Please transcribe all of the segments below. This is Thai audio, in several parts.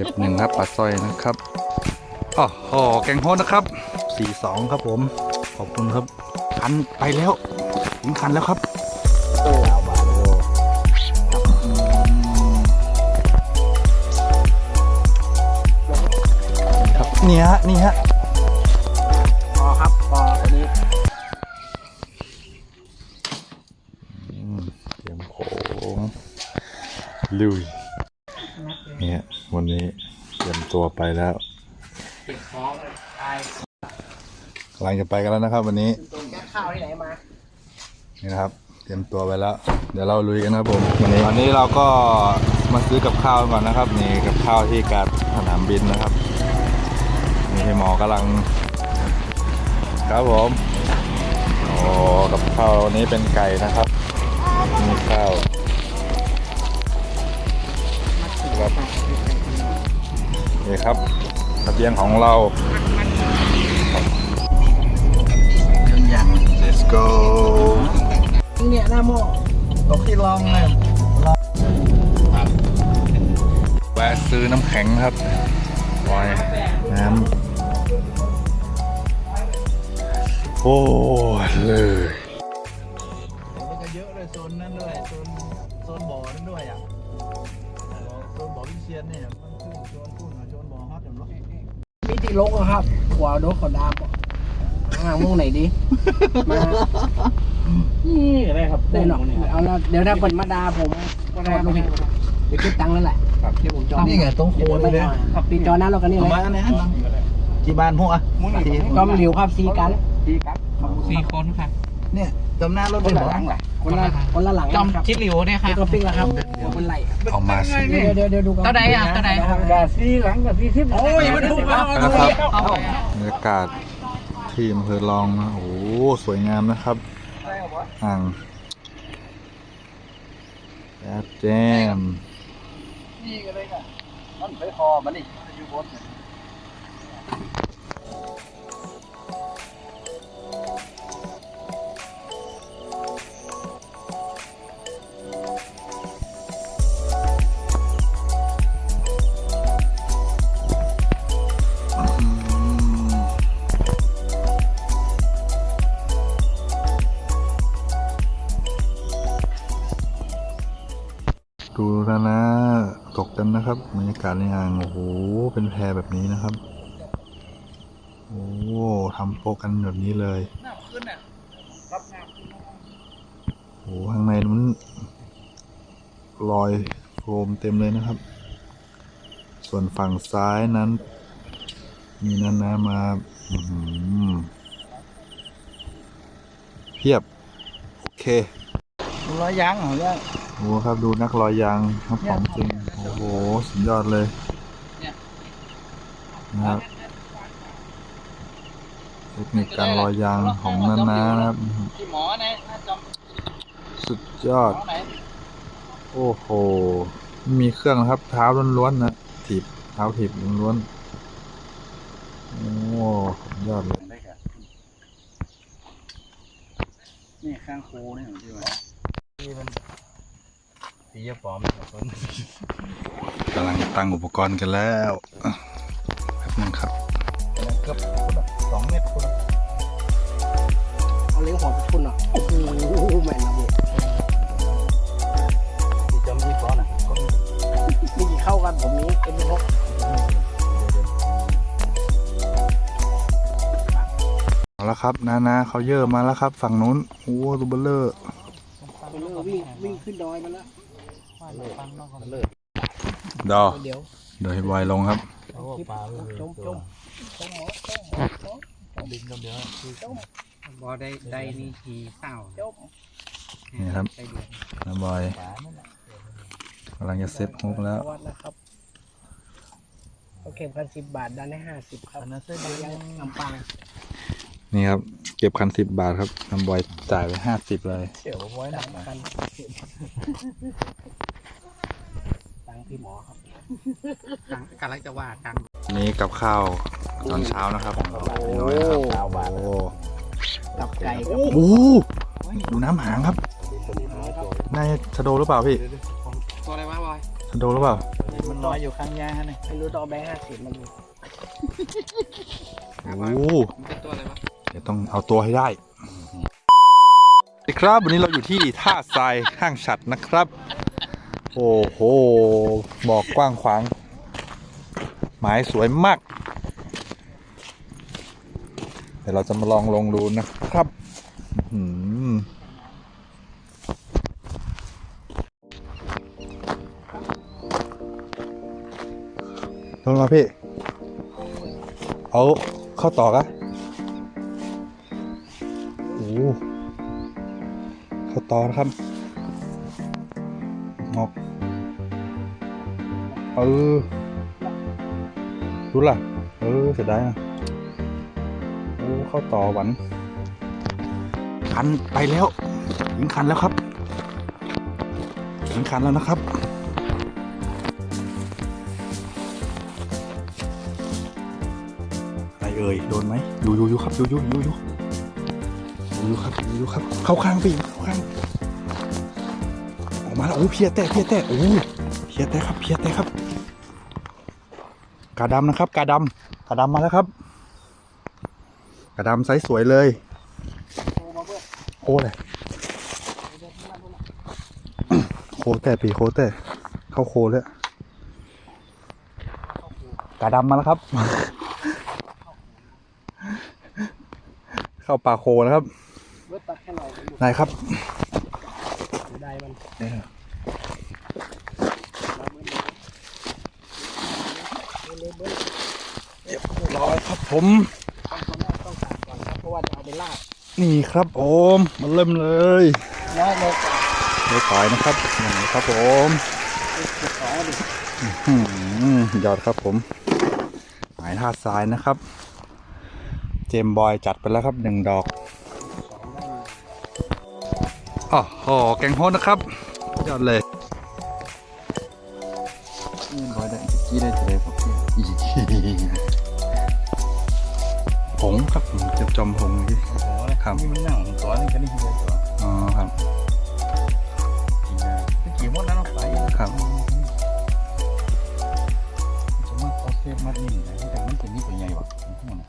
ก็บหนึ่งครับปลาสร้อยนะครับอ๋อโอ้แกงโฮดนะครับสี่สองครับผม ขอบคุณครับคันไปแล้วถึงคันแล้วครับโอ้เอาบาโลครับนี่ฮะนี่ฮะพอครับพอตัวนี้อืมเตรียมโขงลุยเนี่ยวันนี้เตรียมตัวไปแล้วติดท้องเลยตายกำลังจะไปกันแล้วนะครับ วันนี้ตรงแก้ข้าวที่ไหนมานี่นะครับ เตรียมตัวไปแล้ว เดี๋ยวเราลุยกันนะครับผมวันนี้วันนี้เราก็มาซื้อกับข้าวก่อนนะครับ นี่กับข้าวที่การสนามบินนะครับนี่พี่หมอกำลัง ครับผมโอ้กับข้าววันนี้เป็นไก่นะครับมีข้าวครับ นี่ครับทะเบียนของเรา let's go เนี่ยหน้าหม้อตกที่ลองเลยแวะซื้อน้ำแข็งครับวายน้ำโอ้เลยมันก็เยอะเลยโซนนั้นด้วยโซนโซนบ่อนั้นด้วยอะโซนบ่อวิเชียนเนี่ย ลกอะครับหัวโดกขอดาบอะหามุ่งไหนดีมานี่อะไรครับได้หนอกเนี่ยเอาละเดี๋ยวถ้าเปิดมาดาผมก็ได้ลงเดี๋ยวคิดตังค์นั่นแหละครับที่ผมจองนี่ไงตรงโคนเลยเนี่ยปีจอนั้นเรากันนี่เลยมาอันนี้ที่บ้านพวกอะก็มันเหลิวครับซีกันสี่คนค่ะเนี่ย จำหน้ารถเป็นบ่อคนละคนละหลังจอมครับชิดหลิวเนี่ยค่ะตัวปิ้งแล้วครับเป็นไหลเอามาสิ เดี๋ยวเดี๋ยวเดี๋ยวดูกันเท่าใดอะเท่าใด กาซีหลังกับซีซิปโอ้ยมันถูกแล้วนะครับเอาไป บรรยากาศที่อำเภอรองนะโอ้โหสวยงามนะครับอ่างแอบแจมนี่ก็เลยอะมันไปคอมันนี่อยู่บน นนะครับบรรยากาศในอ่างโอ้โหเป็นแพแบบนี้นะครับ โอ้ทำโปะกันแบบนี้เลยน้ำขึ้นอะรับน้ำขึ้นโอ้ข้างในมันรอยโฟมเต็มเลยนะครับ ส่วนฝั่งซ้ายนั้น มีน้ำน้ำมาอื้อหือเพียบ โอเคร้อยยางเหรอเนี่ยโอ้ครับดูนักลอยยางครับของจริง โอ้โหสุดยอดเลยนะครับเทคนิคการลอยยางของนานนะครับ ที่หมอนะสุดยอด โอ้โห มีเครื่องนะครับ เท้าล้วนๆนะถีบเท้าถีบล้วนๆโอ้สุดยอดเลยนี่ข้างโคนี่ของที่ว่า ที่มันสีปลอมของคนกำลังตั้งอุปกรณ์กันแล้วอะแป๊บนึงครับเกือบสองเมตรคนเอาเลี้ยงหัวไปทุนอะโอ้โหแม่นระเบิดที่จำที่ปอนอะมีกี่เข้ากันผมนี้เป็นพกเอาละครับนานาเขาเยอะมาแล้วครับ ฝั่งนู้นโอ้ตัวเบลเลอร์ไปเรื่อยวิ่งวิ่งขึ้นดอยมาแล้ว ดอเดี๋ยวเดี๋ยวให้บอยลงครับปลาจมจมดินก็เดี๋ยวบอได้ได้นี่ทีเศร้าจมนี่ครับได้เดือนนะบอยปลานั่นแหละกำลังจะเซฟฮุกแล้ววัดนะครับโอเคพันสิบบาทดันให้ห้าสิบครับอันนั้นเส้นเลี้ยงลำปางนี่ครับ เก็บคันสิบบาทครับน้ำบอยจ่ายไปห้าสิบเลยเดี๋ยวไว้หนักนะกันตังค์ พี่หมอครับกำกำลังจะว่ากันนี่กับข้าวตอนเช้านะครับของเราพี่น้อยนะครับโอ้ตับไก่กับโหดูน้ำหางครับน่าจะชะโดหรือเปล่าพี่ตัวอะไรวะบอยชโดนหรือเปล่ามันน้อยอยู่ข้างย่าฮะนี่ไม่รู้ต้องเอาแบงค์ห้าสิบมาดูโอ้มันเป็นตัวอะไรวะเดี๋ยวต้องเอาตัวให้ได้สวัสดีครับวันนี้เราอยู่ที่ท่าทรายห้างฉัดนะครับ โอ้โหบอกกว้างขวาง หมายสวยมาก เดี๋ยวเราจะมาลองลงดูนะครับลงมาพี่ เอาเข้าต่อกะโอ้เข้าต่อนะครับ งอกเออรู้ล่ะ เออเสียดายอะโอ้เข้าต่อหวันคันไปแล้วถึงคันแล้วครับถึงคันแล้วนะครับอะไรเอ่ยโดนไหมอยู่อยู่อยู่ครับอยู่อยู่อยู่อยู่อยู่อยู่ครับอยู่อยู่ครับ เข้าข้างไปอีกเข้าข้าง มาแล้วโอ้เพียแต่เพียแต่โอ้เพียแต่ครับเพียแต่ครับ กาดำนะครับ กาดำกาดำมาแล้วครับ กาดำไซส์สวยเลยโคเลยโคแต่ปีโคแต่เข้าโคเลยกาดำมาแล้วครับ เข้าป่าโคนะครับเพื่อตักให้หน่อยดูนายครับ ได้มัน เออ เบิ้ลเบิ้ล ร้อยครับ ผมต้องตัดก่อนครับเพราะว่าจะเอาไปลาดนี่ครับผมมาเริ่มเลยแล้วโลกายวต่อยนะครับนี่ครับผมสิบสองดิอืมยอดครับผมหมายท่าทรายนะครับ เจมส์บอยจัดไปแล้วครับหนึ่งดอกอ๋อโหแกงโฮสนะครับยอดเลย ครับผมจะจอมผงนี่โอ้โหเลยครับนี่มันหนังของตัวนี่แค่นี้คือตัวอ๋อครับจริงเลยตะกี้มดนั้นเอาไปนะครับ จะมาคอสเพลมัดนี่นะแต่มันเป็นนี่ตัวใหญ่ว่ะมันน่ะ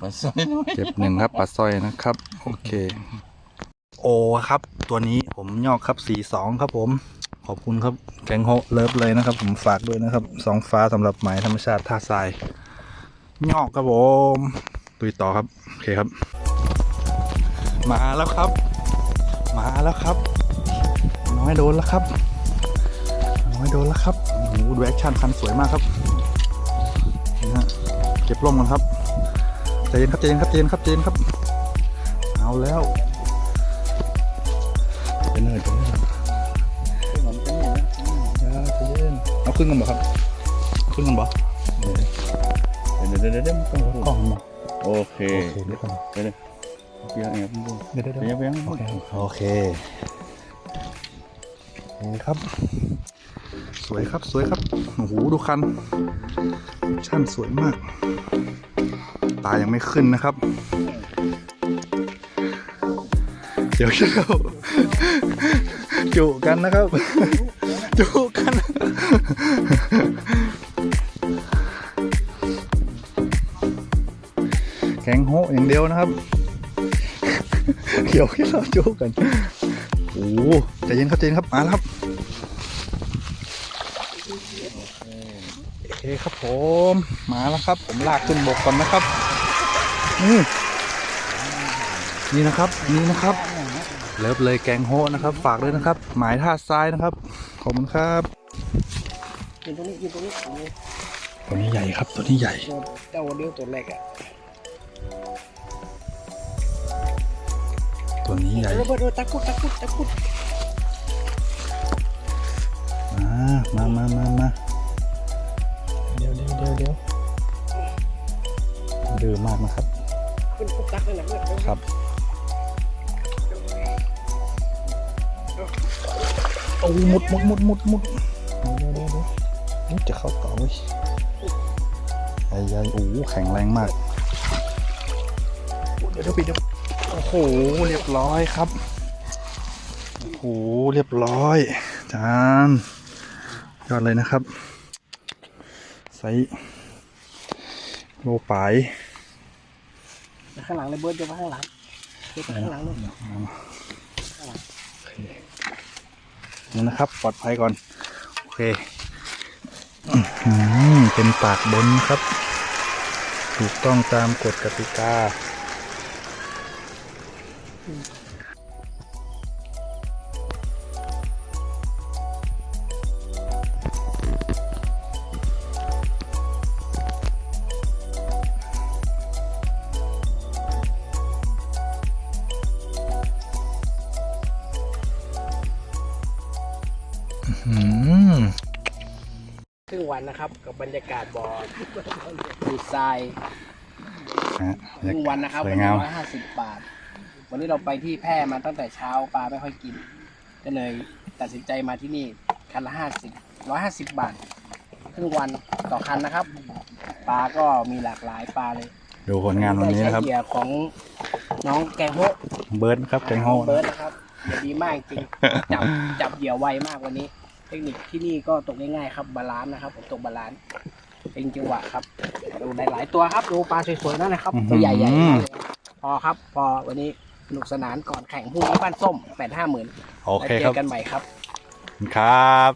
มันสวยน้อยเก็บหนึ่งครับปลาสร้อยนะครับ โอเค โอครับ ตัวนี้ผมยอกครับสี่สองครับผม ขอบคุณครับแกงโฮเลิฟเลยนะครับ ผมฝากด้วยนะครับสองฟ้าสำหรับหมายธรรมชาติท่าทราย ยอกครับผมตุยต่อครับ โอเคครับ มาแล้วครับ มาแล้วครับ น้อยโดนแล้วครับ น้อยโดนแล้วครับโอ้โหดูแอคชั่นคันสวยมากครับนี่ฮะเก็บร่มกันครับใจเย็นครับใจเย็นครับใจเย็นครับใจเย็นครับ เอาแล้วเป็นเลยเป็นเลยมันเป็นอย่างนั้นใจเย็นเอาขึ้นกันบ่ครับเอาขึ้นกันบ่ เดี๋ยวเดี๋ยวเดี๋ยวต้องกล้องมันบ่โอเคโอเคเดี๋ยวก่อนเดี๋ยวเดี๋ยวเดี๋ยวเดี๋ยวเดี๋ยวเดี๋ยวเดี๋เดี๋ยยววเดี๋ยวโอเคโอเคนี่ครับ สวยครับสวยครับโอ้โหดูคันชั่นสวยมาก ตายังไม่ขึ้นนะครับ เดี๋ยวเชียวจุกันนะครับ จุกัน อย่างเดียวนะครับเดี๋ยวให้เราจุกันโอ้โหใจเย็นครับใจเย็นครับมาแล้วครับโอเคครับผมมาแล้วครับ ผมลากขึ้นบกก่อนนะครับนี่นี่นะครับนี่นะครับเลิฟเลยแกงโฮนะครับ ฝากด้วยนะครับ หมายท่าซ้ายนะครับขอบคุณครับยืนตรงนี้ยืนตรงนี้โอ้โหตัวนี้ใหญ่ครับตัวนี้ใหญ่ตัวเจ้าเดียวตัวแรกอะ ตัวนี้ใหญ่เออเออตะกุดตะกุดตะกุดมามามามามาเดี๋ยวเดี๋ยวเดี๋ยวเดี๋ยวดื้อมากนะครับขึ้นปุ๊บตักเลยนะเพื่อนครับโอ้หมุดหมุดหมุดหมุดหมุดเดี๋ยวเดี๋ยวเดี๋ยวนี่จะเข้าต่อเว้ยใหญ่ใหญ่โอ้โหแข็งแรงมากเดี๋ยวเดี๋ยวปิดเดี๋ยว โอ้โห เรียบร้อยครับ โอ้โห เรียบร้อยจานยอดเลยนะครับไซส์โลปลายข้างหลังเลยเบิร์ดจะมาข้างหลังเบิร์ดไปข้างหลังเลยนี่นะครับ ปลอดภัยก่อน โอเคอื้อหือเป็นปากบนครับ ถูกต้องตามกฎกติกาอืม ครึ่งวันนะครับกับบรรยากาศบ่อดูทรายนะฮะครึ่งวันนะครับสววัยนงานี้มร้อยห้าสิบบาท วันนี้เราไปที่แพร่มาตั้งแต่เช้าปลาไม่ค่อยกิน ก็เลยตัดสินใจมาที่นี่คันละห้าสิบร้อยห้าสิบบาทครึ่งวันต่อคันนะครับ ปลาก็มีหลากหลายปลาเลยดูผลงานวันนี้นะครับได้ใช้เหยื่อของน้องแกงโฮะเบิร์ดครับแกงโฮน้อเบิร์ดนะครับเหยื่อดีมากจริงจับจับเหยื่อไวมากวันนี้ เทคนิคที่นี่ก็ตกง่ายๆครับบาลานซ์นะครับผมตกบาลานซ์เป็นจังหวะครับดูหลายๆตัวครับดูปลาสวยๆนั่นนะครับตัวใหญ่ๆทั้งนั้นเลยพอครับ พอวันนี้ส นุกสนานก่อนแข่งพรุ่งนี้บ้านส้มแปดห้าหมื่นโอเคแล้วเจครับอกันใหม่ครับ ครับ